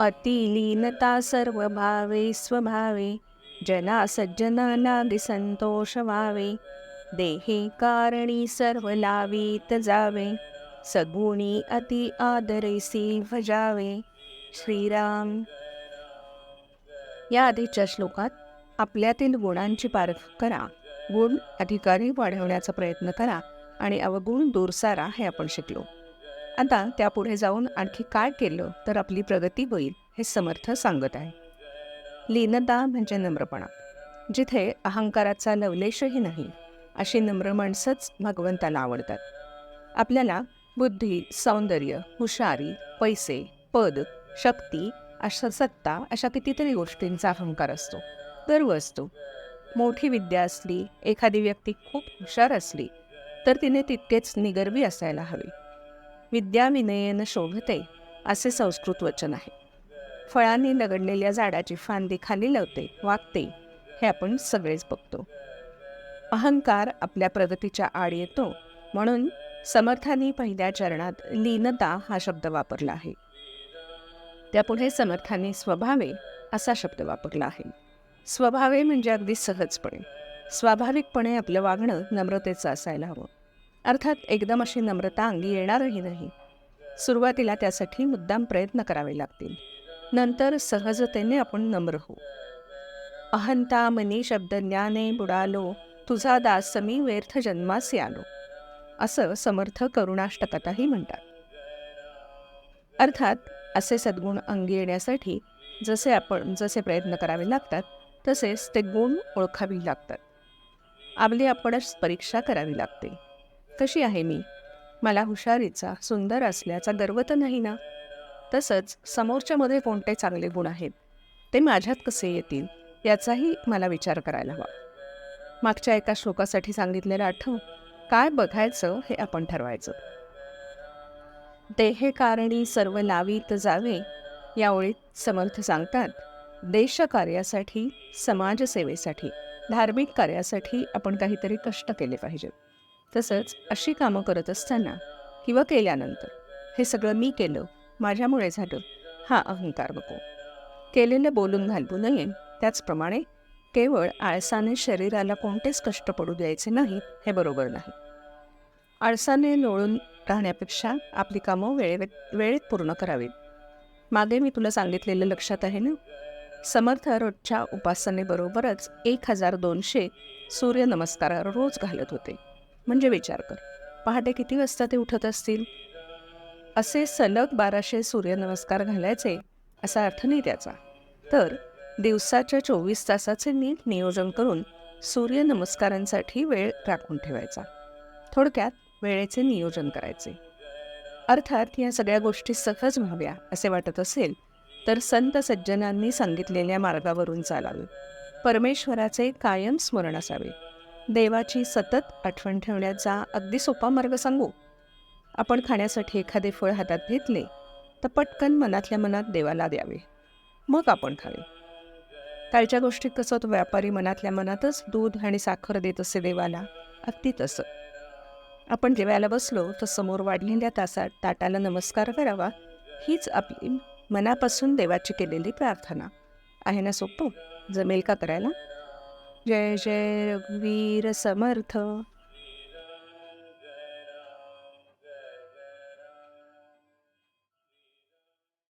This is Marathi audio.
अतिलीनता सर्व भावे स्वभावे जना सज्जना संतोष व्हावे देहे कारणी सर्व लावीत जावे सगुणी अति आदरेसी भजावे श्रीराम। या आधीच्या श्लोकात आपल्यातील गुणांची पारख करा गुण अधिकारी वाढवण्याचा प्रयत्न करा आणि अवगुण दूर सारा हे आपण शिकलो. आता त्यापुढे जाऊन आणखी काय केलं तर आपली प्रगती होईल हे समर्थ सांगत आहे. लीनता म्हणजे नम्रपणा जिथे अहंकाराचा लवलेशही नाही अशी नम्र माणसंच भगवंताला आवडतात. आपल्याला बुद्धी सौंदर्य हुशारी पैसे पद शक्ती अशा सत्ता अशा कितीतरी गोष्टींचा अहंकार असतो गर्व असतो. मोठी विद्या असली एखादी व्यक्ती खूप हुशार असली तर तिने तितकेच निगर्वी असायला हवे. विद्याविनयेनं शोभते असे संस्कृत वचन आहे. फळांनी लगडलेल्या झाडाची फांदी खाली लावते वागते हे आपण सगळेच बघतो. अहंकार आपल्या प्रगतीच्या आड येतो म्हणून समर्थांनी पहिल्या चरणात लीनता हा शब्द वापरला आहे. त्यापुढे समर्थांनी स्वभावे असा शब्द वापरला आहे. स्वभावे म्हणजे अगदी सहजपणे स्वाभाविकपणे आपलं वागणं नम्रतेचं असायला हवं. अर्थात एकदम अशी नम्रता अंगी येणारही नाही. सुरुवातीला त्यासाठी मुद्दाम प्रयत्न करावे लागतील. नंतर सहजतेने आपण नम्र होऊ. अहंता मनी शब्द ज्ञाने बुडालो तुझा दासमी व्यर्थ जन्मास आलो. असं समर्थ करुणाष्टकताही म्हणतात. अर्थात असे सद्गुण अंगी येण्यासाठी जसे आपण जसे प्रयत्न करावे लागतात तसेच ते गुण ओळखावी लागतात. आपली आपणच परीक्षा करावी लागते. तशी आहे मी. मला हुशारीचा सुंदर असल्याचा गर्व तर नाही ना? तसंच समोरच्यामध्ये कोणते चांगले गुण आहेत? ते माझ्यात कसे येतील? याचाही मला विचार करायला हवा. मागच्या एका श्लोकासाठी सांगितलेलं आठव काय बघायचं हे आपण ठरवायचं. देहे कारणी सर्व लावीत जावे या ओळीत समर्थ सांगतात देशकार्यासाठी समाजसेवेसाठी धार्मिक कार्यासाठी आपण काहीतरी कष्ट केले पाहिजेत. तसंच अशी कामं करत असताना किंवा केल्यानंतर हे सगळं मी केलं माझ्यामुळे झालं हा अहंकार नको. केलेलं बोलून घालवू नये त्याचप्रमाणे केवळ आळसाने शरीराला कोणतेच कष्ट पडू द्यायचे नाही हे बरोबर नाही. आळसाने लोळून राहण्यापेक्षा आपली कामं वेळेत वेळेत पूर्ण करावीत. मागे मी तुला सांगितलेलं लक्षात आहे ना? समर्थ रोजच्या उपासनेबरोबरच एक हजार दोनशे सूर्यनमस्कार रोज घालत होते. म्हणजे विचार कर. पहाटे किती वाजता ते उठत असतील? असे सलग बाराशे सूर्यनमस्कार घालायचे असा अर्थ नाही त्याचा. तर दिवसाच्या चोवीस तासाचे नीट नियोजन करून सूर्यनमस्कारांसाठी वेळ राखून ठेवायचा. थोडक्यात वेळेचे नियोजन करायचे. अर्थात या सगळ्या गोष्टी सहज व्हाव्या असे वाटत असेल तर संत सज्जनांनी सांगितलेल्या मार्गावरून चालावे. परमेश्वराचे कायम स्मरण असावे. देवाची सतत आठवण ठेवण्याचा अगदी सोपा मार्ग सांगू. आपण खाण्यासाठी एखादे फळ हातात घेतले तर पटकन मनातल्या मनात देवाला द्यावे. मग आपण खावे. कालच्या गोष्टीत कसं तो व्यापारी मनातल्या मनातच दूध आणि साखर देत असे देवाला अगदी तसं. आपण जेवायला बसलो तर समोर वाढलेल्या तासात ताटाला नमस्कार करावा हीच आपली मनापासून देवाची केलेली प्रार्थना. आहे ना सोपं जमेल का करायला? जय जय रघुवीर समर्थ.